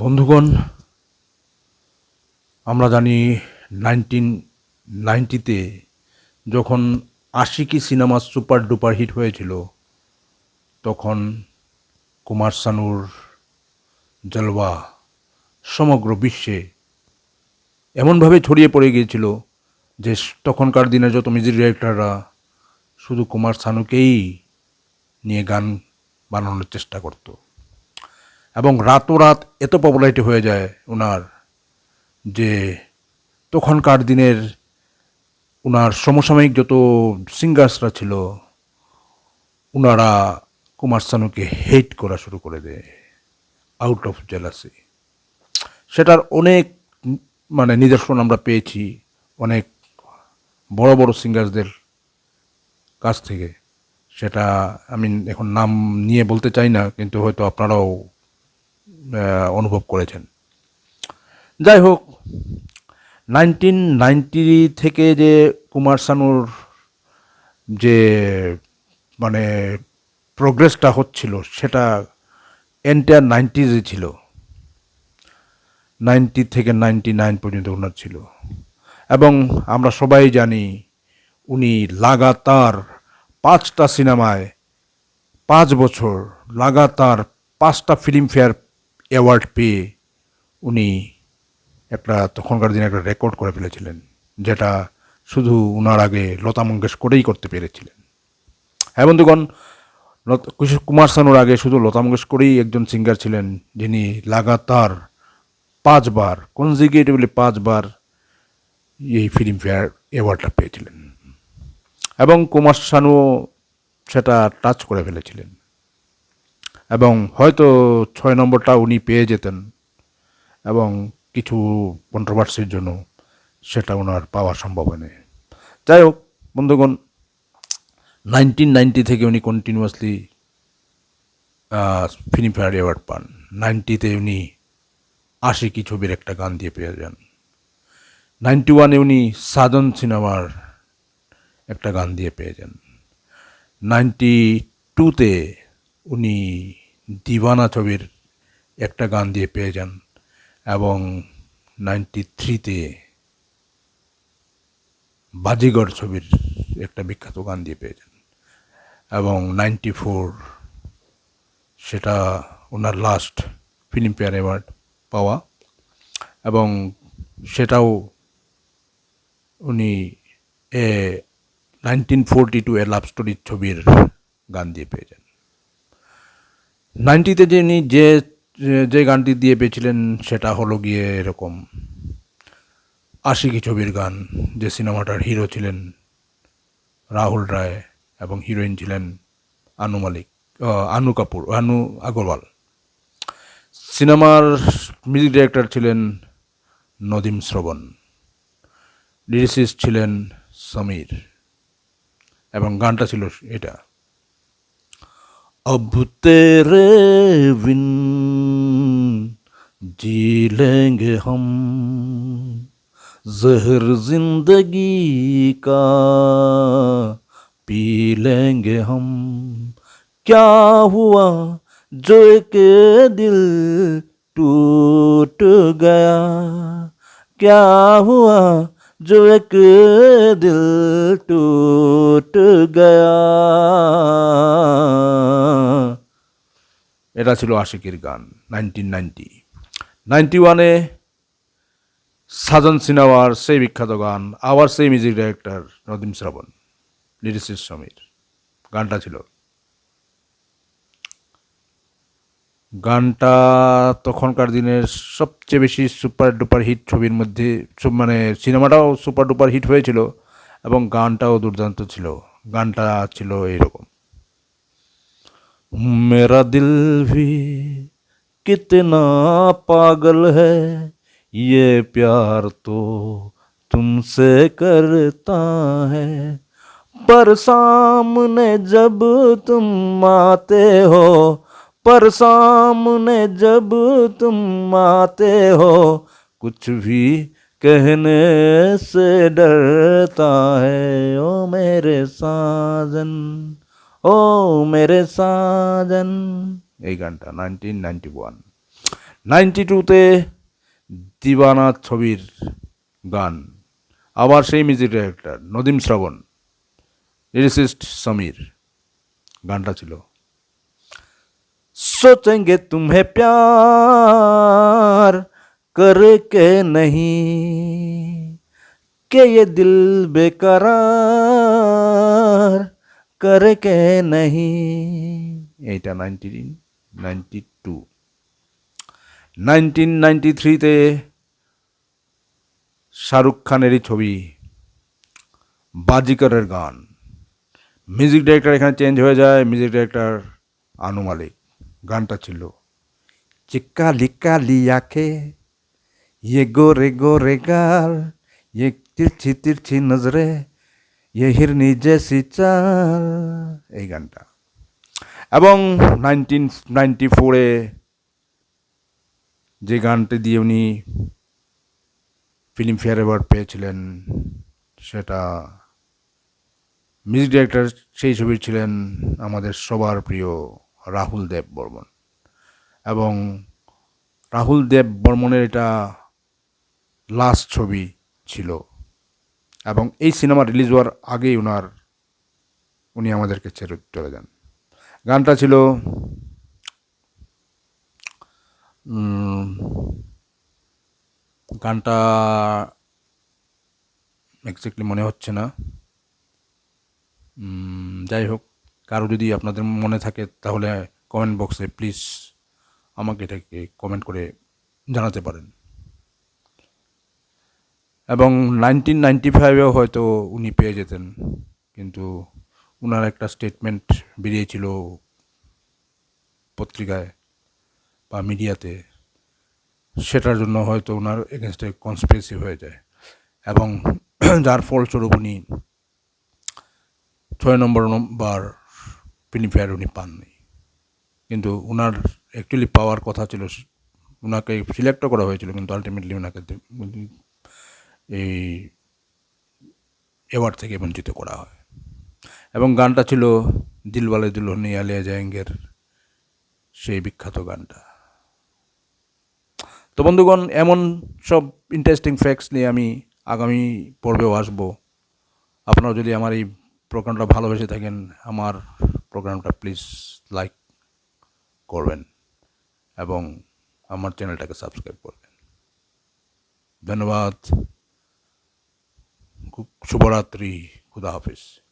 বন্ধুগণ, আমরা জানি নাইনটিন নাইনটিতে যখন Aashiqui cinema super duper hit হয়েছিল, তখন কুমার শানুর জলওয়া সমগ্র বিশ্বে এমনভাবে ছড়িয়ে পড়ে গিয়েছিল যে তখনকার দিনে যত মিউজিক ডিরেক্টররা শুধু কুমার শানুকেই নিয়ে গান বানানোর চেষ্টা করতো। এবং রাতোরাত এত পপুলারিটি হয়ে যায় ওনার যে তখনকার দিনের ওনার সমসাময়িক যত সিঙ্গার্সরা ছিল ওনারা কুমার শানুকে হেট করা শুরু করে দেয় আউট অফ জেলাসি সেটার অনেক মানে নিদর্শন আমরা পেয়েছি অনেক বড় বড় সিঙ্গার্সদের কাছ থেকে। সেটা আমি এখন নাম নিয়ে বলতে চাই না, কিন্তু হয়তো আপনারাও অনুভব করেছেন। যাই হোক নাইনটিন নাইনটি থেকে যে কুমার শানুর যে মানে প্রোগ্রেসটা হচ্ছিল, সেটা এন্টায়ার নাইনটিজে ছিল। নাইনটি থেকে নাইনটি নাইন পর্যন্ত ওনার ছিল। এবং আমরা সবাই জানি, উনি লাগাতার পাঁচটা সিনেমায় পাঁচ বছর, লাগাতার পাঁচটা ফিল্মফেয়ার অ্যাওয়ার্ড পেয়ে উনি একটা তখনকার দিনে একটা রেকর্ড করে ফেলেছিলেন, যেটা শুধু উনার আগে লতা মঙ্গেশকরেই করতে পেরেছিলেন। হ্যাঁ বন্ধুগণ কিশোর কুমার শানুর আগে শুধু লতা মঙ্গেশকরেই একজন সিঙ্গার ছিলেন, যিনি লাগাতার পাঁচবার কনজিকিউটিভলি পাঁচবার এই ফিল্মফেয়ার অ্যাওয়ার্ডটা পেয়েছিলেন। এবং কুমার শানুও সেটা টাচ করে ফেলেছিলেন। এবং হয়তো ছয় নম্বরটা উনি পেয়ে যেতেন এবং কিছু কন্ট্রোভার্সির জন্য সেটা ওনার পাওয়া সম্ভব হয়নি। যাই হোক, বন্ধুগণ নাইনটিন নাইনটি থেকে উনি কন্টিনিউয়াসলি ফিল্মফেয়ার অ্যাওয়ার্ড পান। নাইনটিতে উনি আশিকি ছবির একটা গান দিয়ে পেয়ে যান। নাইনটি ওয়ানে উনি সাধন সিনেমার একটা গান দিয়ে পেয়ে যান। নাইনটি টুতে উনি দিওয়ানা ছবির একটা গান দিয়ে পেয়ে যান এবং নাইনটি থ্রিতে বাজিগর ছবির একটা বিখ্যাত গান দিয়ে পেয়ে যান। এবং নাইনটি ফোর সেটা ওনার লাস্ট ফিল্মফেয়ার অ্যাওয়ার্ড পাওয়া। এবং সেটাও উনি এ nineteen forty two a love স্টোরির ছবির গান দিয়ে পেয়ে যান। নাইনটিতে যিনি যে যে গানটি দিয়ে পেয়েছিলেন, সেটা হলো গিয়ে এরকম আশিকি ছবির গান, যে সিনেমাটার হিরো ছিলেন রাহুল রায় এবং হিরোইন ছিলেন আনু মালিক আনু কাপুর, আনু আগরওয়াল। সিনেমার মিউজিক ডিরেক্টর ছিলেন নদীম শ্রবণ। লিরিসিস্ট ছিলেন সমীর। এবং গানটা ছিল এটা। अब तेरे बिन जी लेंगे हम। जहर ज़िंदगी का पी लेंगे हम। क्या हुआ जो एक दिल टूट गया? क्या हुआ जो एक दिल टूट गया এটা ছিল আশিকির গান নাইনটিন নাইনটি নাইনটি ওয়ানে সাজন সিনেমার সেই বিখ্যাত গান আবার সেই music director Nadeem Shravan lyricist Sameer গানটা ছিল গানটা তখনকার দিনের সবচেয়ে বেশি সুপার ডুপার হিট ছবির মধ্যে সব- মানে সিনেমাটাও সুপার ডুপার হিট হয়েছিল এবং গানটাও দুর্দান্ত ছিল গানটা ছিল এইরকম मेरा दिल भी कितना पागल है ये प्यार तो तुमसे करता है पर सामने जब तुम आते हो पर सामने जब तुम आते हो कुछ भी कहने से डरता है ओ मेरे साजन ও মেরে সাজন এই গানটা নাইনটিন নাইনটি ওয়ান নাইনটি টুতে দিবানা ছবির গান আবার সেই মিউজিক ডাইরেক্টর নদীম শ্রবণ লিরিসিস্ট সমীর গানটা ছিল सोचेंगे तुम्हें प्यार करके नहीं कि ये दिल बेकरार करके नहीं এইটা nineteen ninety two nineteen ninety থ্রিতে শাহরুখ খানেরই ছবি বাজিকরের গান মিউজিক ডাইরেক্টর এখানে চেঞ্জ হয়ে যায় মিউজিক ডাইরেক্টর আনু মালিক গানটা ছিল। চিকা লিকা লিয়াকে ইয়ে গো রে গো রে গাল ইয়ে তিরছি তিরছি নজরে ইয়ে হিরনি জেসি চাল এই গানটা। এবং নাইনটিন নাইনটি ফোরে যে গানটি দিয়ে উনি ফিল্মফেয়ার অ্যাওয়ার্ড পেয়েছিলেন, সেটা মিউজিক ডিরেক্টর সেই ছবি ছিলেন আমাদের সবার প্রিয় রাহুল দেব বর্মন। এবং রাহুল দেব বর্মনের এটা লাস্ট ছবি ছিল। এবং এই সিনেমা রিলিজ হওয়ার আগেই ওনার উনি আমাদেরকে ছেড়ে চলে যান। গানটা ছিল গানটা এক্স্যাক্টলি মনে হচ্ছে না। যাই হোক। কারও যদি আপনাদের মনে থাকে, তাহলে কমেন্ট বক্সে প্লিজ আমাকে এটাকে কমেন্ট করে জানাতে পারেন। এবং নাইনটিন নাইনটি ফাইভেও হয়তো উনি পেয়ে যেতেন, কিন্তু ওনার একটা স্টেটমেন্ট বেরিয়েছিল পত্রিকায় বা মিডিয়াতে, সেটার জন্য হয়তো ওনার এগেনস্টে কনস্পিরেসি হয়ে যায়। এবং যার ফলস্বরূপ উনি ছয় নম্বর নম্বর ফিল্মফেয়ার উনি পাননি। কিন্তু ওনার অ্যাকচুয়ালি পাওয়ার কথা ছিল ওনাকে সিলেক্টও করা হয়েছিল, কিন্তু আলটিমেটলি ওনাকে এই অ্যাওয়ার্ড থেকে বঞ্চিত করা হয়। এবং গানটা ছিল দিলওয়ালে দুলহনি আলিয়া জায়েঙ্গের সেই বিখ্যাত গানটা। তো বন্ধুগণ, এমন সব ইন্টারেস্টিং ফ্যাক্টস নিয়ে আমি আগামী পর্বেও আসব। আপনারা যদি আমার এই প্রোগ্রামটা ভালোবেসে থাকেন, আমার প্রোগ্রামটা প্লিজ লাইক করবেন এবং আমার চ্যানেলটাকে সাবস্ক্রাইব করবেন। ধন্যবাদ। শুভরাত্রি। খুদা হাফিজ।